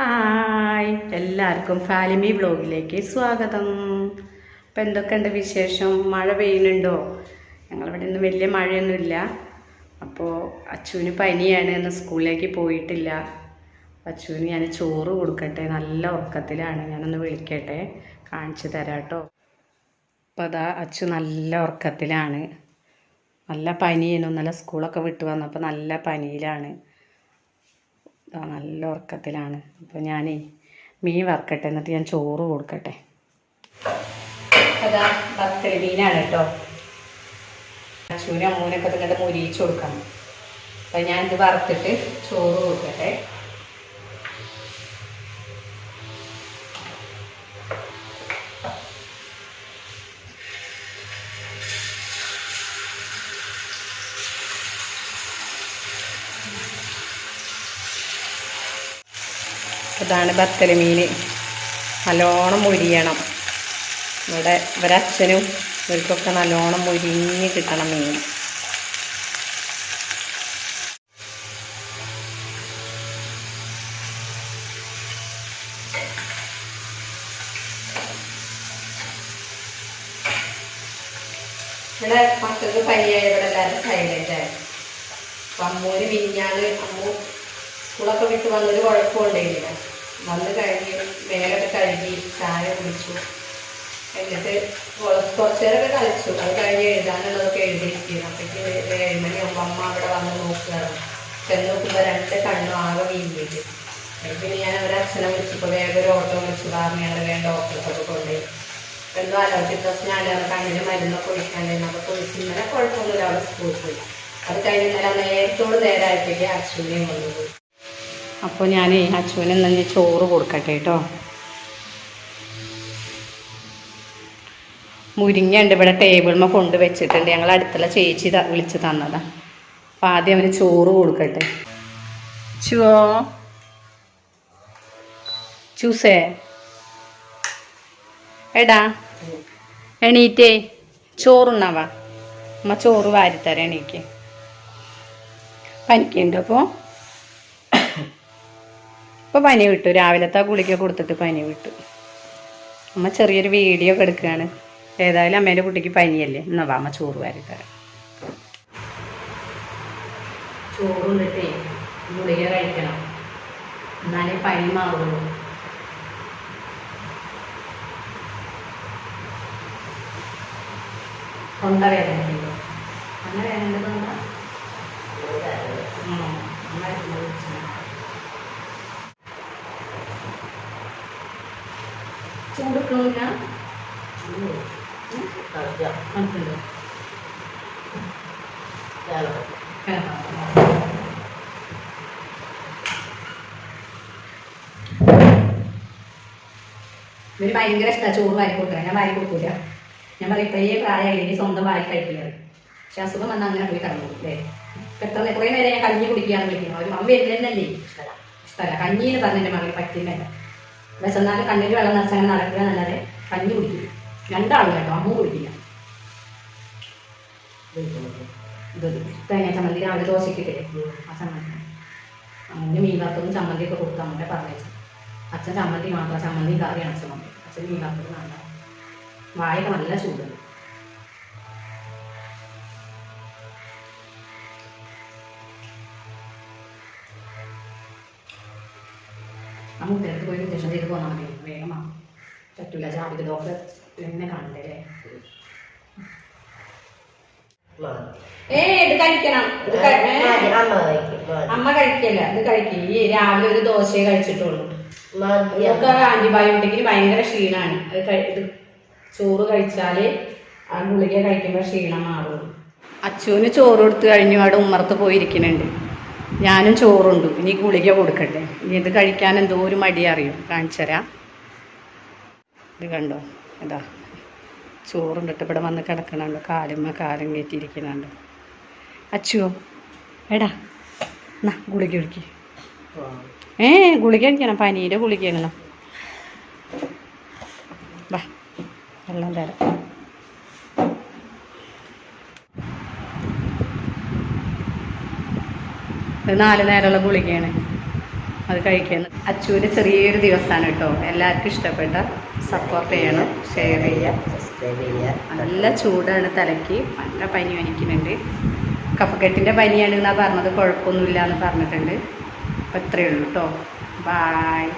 Hi എല്ലാവർക്കും ഫാലിമി വ്ലോഗിലേക്ക് സ്വാഗതം. അപ്പം എന്തൊക്കെയുണ്ട് വിശേഷം? മഴ പെയ്യുന്നുണ്ടോ? ഞങ്ങളിവിടെ ഇന്ന് വലിയ മഴയൊന്നുമില്ല. അപ്പോൾ അച്ചുവിന് പനിയാണ് ഇന്ന് സ്കൂളിലേക്ക് പോയിട്ടില്ല. അച്ചുവിന് ഞാൻ ചോറ് കൊടുക്കട്ടെ. നല്ല ഉറക്കത്തിലാണ്. ഞാനൊന്ന് വിളിക്കട്ടെ. കാണിച്ചു തരാം കേട്ടോ അപ്പോൾ അതാ അച്ചു നല്ല ഉറക്കത്തിലാണ്. നല്ല പനിയാണ് നല്ല സ്കൂളൊക്കെ വിട്ടു വന്നപ്പോൾ നല്ല പനിയിലാണ്. ഇതാ നല്ല ഉറക്കത്തിലാണ്. അപ്പോൾ ഞാനേ മീൻ വറക്കട്ടെ എന്നിട്ട് ഞാൻ ചോറ് കൊടുക്കട്ടെ. അതാ ബത്തൽ മീനാണ് കേട്ടോ. അച്ഛനും അമ്മൂനൊക്കെ ഇതിങ്ങോട്ട് മുരിയിച്ച് കൊടുക്കണം. അപ്പം ഞാനിത് വറുത്തിട്ട് ചോറ് കൊടുക്കട്ടെ. ഇതാണ് ബത്തൽ മീൻ നല്ലോണം മുരിയണം. ഇവിടെ ഇവരച്ഛനും ഇവർക്കൊക്കെ നല്ലോണം മുരിഞ്ഞ് കിട്ടണം മീൻ. ഇവിടെ മക്കൾക്ക് പയ്യായ ഇവിടെ എല്ലാവരും സൈലന്റ് അപ്പം അമ്മൂര് മിനിഞ്ഞാൽ അമ്മു സ്കൂളൊക്കെ വിട്ട് വന്നൊരു കുഴപ്പമുണ്ടായില്ല വന്ന് കഴുകി മേലൊക്കെ കഴുകി ചായ കുടിച്ചു. എന്നിട്ട് കുറച്ച് നേരമൊക്കെ കളിച്ചു. അത് കഴിഞ്ഞ് എഴുതാനുള്ളതൊക്കെ എഴുതിയിരിക്കുന്നു. അപ്പോഴേക്ക് ഏഴുമണിയാകുമ്പോൾ അമ്മ അവിടെ വന്ന് നോക്കുകയാണ്. ചെന്ന് നോക്കുമ്പോൾ രണ്ട് കണ്ണും ആകെ വീങ്ങിയിട്ട് പിന്നെ ഞാൻ അവരെ അച്ഛനെ വിളിച്ചപ്പോൾ വേഗം ഒരു ഓട്ടോ വിളിച്ചു. പറഞ്ഞു ഞങ്ങൾ വേണ്ട ഡോക്ടർക്കൊക്കെ കൊണ്ടുപോയി. എന്തോ അലോചിച്ച ദിവസം ഞാൻ അത് കണ്ണിന് മരുന്നൊക്കെ ഒഴിക്കാണ്ടായിരുന്നു അപ്പോൾ കുളിച്ച് ഇന്നലെ കുഴപ്പമൊന്നുമില്ല. അവിടെ സ്കൂളിൽ പോയി. അത് കഴിഞ്ഞ് ഇന്നലെ നേരത്തോട് നേരായിട്ടേക്ക് അച്ഛനെയും കൊണ്ടുപോയി അപ്പോൾ ഞാൻ അച്ഛന് ഇന്ന് ചോറ് കൊടുക്കട്ടെ കേട്ടോ മുരിങ്ങയുണ്ട് ഇവിടെ ടേബിളിൽ കൊണ്ട് വെച്ചിട്ടുണ്ട്. ഞങ്ങൾ അടുത്തുള്ള ചേച്ചി വിളിച്ച് തന്നതാ. അപ്പം ആദ്യം അവന് ചോറ് കൊടുക്കട്ടെ. ചുവോ? ചൂസേ? എടാ എണീറ്റേ. ചോറുണ്ണാവാ അമ്മ ചോറ് വാരിത്തരാം എണീക്ക്. പനിക്കുണ്ട് അപ്പോൾ ഇപ്പോൾ പനി വിട്ടു. രാവിലത്തെ ഗുളിക കൊടുത്തിട്ട് പനി വിട്ടു. അമ്മ ചെറിയൊരു വീഡിയോ ഒക്കെ എടുക്കുകയാണ്. ഏതായാലും അമ്മേന്റെ കുട്ടിക്ക് പനിയല്ലേ? എന്നാ വാ അമ്മ ചോറ് വാരിത്തരാം ചോറുണ്ടിട്ടേ ഗുളിക കഴിക്കണം. എന്നാലേ പനി മാറുള്ളൂ. തൊണ്ട അങ്ങനെ വേദന തൊണ്ട ഉം. നന്നായിട്ട് വിളിച്ചു. ചൂടുക്കണില്ല തണുപ്പുണ്ടോ ഇവർ ഭയങ്കര ഇഷ്ടമാണ് ചോറ് വാരി കൊടുക്കുക ഞാൻ വാരി കൊടുക്കൂല. ഞാൻ പറയും ഇത്രയേ പ്രായമായി ഇനി സ്വന്തം വാരി കഴിക്കില്ല. പക്ഷെ അസുഖം വന്നാൽ അങ്ങനെ പോയി കടന്നു അല്ലേ? കുറേ നേരം ഞാൻ കഞ്ഞി കുടിക്കുകയാണ് വിളിക്കുന്നത് ഒരു അമ്മ തന്നെ ഇഷ്ടമല്ല കഞ്ഞി എന്ന് പറഞ്ഞ എന്റെ പറ്റില്ല. വിശന്നാലും കണ്ണിൽ വെള്ളം നിറച്ച് അങ്ങനെ നടക്കുക എന്നല്ലാതെ കഞ്ഞി കുടിക്കില്ല. രണ്ടാളും കേട്ടോ അമ്മ കുടിക്കില്ല. ഇത് തേങ്ങ ചമ്മന്തി രാവിലെ ദോശയ്ക്കിട്ടേ ആ ചമ്മന്തി. അങ്ങനെ മീൻ വറുത്തതും ചമ്മന്തിയൊക്കെ കൊടുത്തു അമ്മൂടെ പറഞ്ഞു അച്ഛൻ ചമ്മന്തി മാത്രം ചമ്മന്തി കറിയാണ് അച്ഛൻ അച്ഛൻ മീൻ വറുത്തത് വേണ്ട. വായൊക്കെ നല്ല ചൂടുണ്ട്. മുട്ടേക്ക് പോയി ഇഞ്ചക്ഷൻ ചെയ്ത് പോന്നാൽ മതി. വേഗം പറ്റൂല ജാതിക ഡോക്ടർ എന്നെ കാണണ്ടേ അല്ലേ? ഏ ഇത് കഴിക്കണം. അമ്മ കഴിക്കല്ല? ഇത് കഴിക്കും. ഈ രാവിലെ ഒരു ദോശയെ കഴിച്ചിട്ടുള്ളൂ. ഇതൊക്കെ ആന്റിബയോട്ടിക്കിന് ഭയങ്കര ക്ഷീണാണ്. അത് ഇത് ചോറ് കഴിച്ചാൽ ആ ഗുളിക കഴിക്കുമ്പോൾ ക്ഷീണം മാറുള്ളൂ അച്ചുവിന് ചോറ് കൊടുത്തു കഴിഞ്ഞു. അവിടെ ഉമ്മറത്ത് പോയിരിക്കുന്നുണ്ട്. ഞാനും ചോറുണ്ട്. ഇനി ഗുളിക കൊടുക്കട്ടെ. ഇനി ഇത് കഴിക്കാൻ എന്തോ ഒരു മടി അറിയും. കാണിച്ചു തരാം. ഇത് കണ്ടോ? ഇതാ. ചോറുണ്ടിട്ട് ഇവിടെ വന്ന് കിടക്കണുണ്ടോ. കാലുമ്മ കാലും കയറ്റിയിരിക്കുന്നുണ്ട് അച്ചുവോ എടാ എന്നാ ഗുളിക കുടിക്ക് ഏ ഗുളിക കഴിക്കണം പനീന്റെ ഗുളിക വാ വെള്ളം തരാം. ഇത് നാല് നേരമുള്ള ഗുളികയാണ് അത് കഴിക്കുന്നത് അച്ചുവിന് ചെറിയൊരു ദിവസമാണ് കേട്ടോ. എല്ലാവർക്കും ഇഷ്ടപ്പെട്ട സപ്പോർട്ട് ചെയ്യണം ഷെയർ ചെയ്യുക. സബ്സ്ക്രൈബ് ചെയ്യുക. നല്ല ചൂടാണ് തലയ്ക്ക്. നല്ല പനി വനിക്കുന്നുണ്ട് കഫക്കെട്ടിന്റെ പനിയാണ് എന്നാ പറഞ്ഞത്. കുഴപ്പമൊന്നുമില്ല എന്ന് പറഞ്ഞിട്ടുണ്ട്. അപ്പം ഇത്രയേ ഉള്ളൂ കേട്ടോ. ബായ്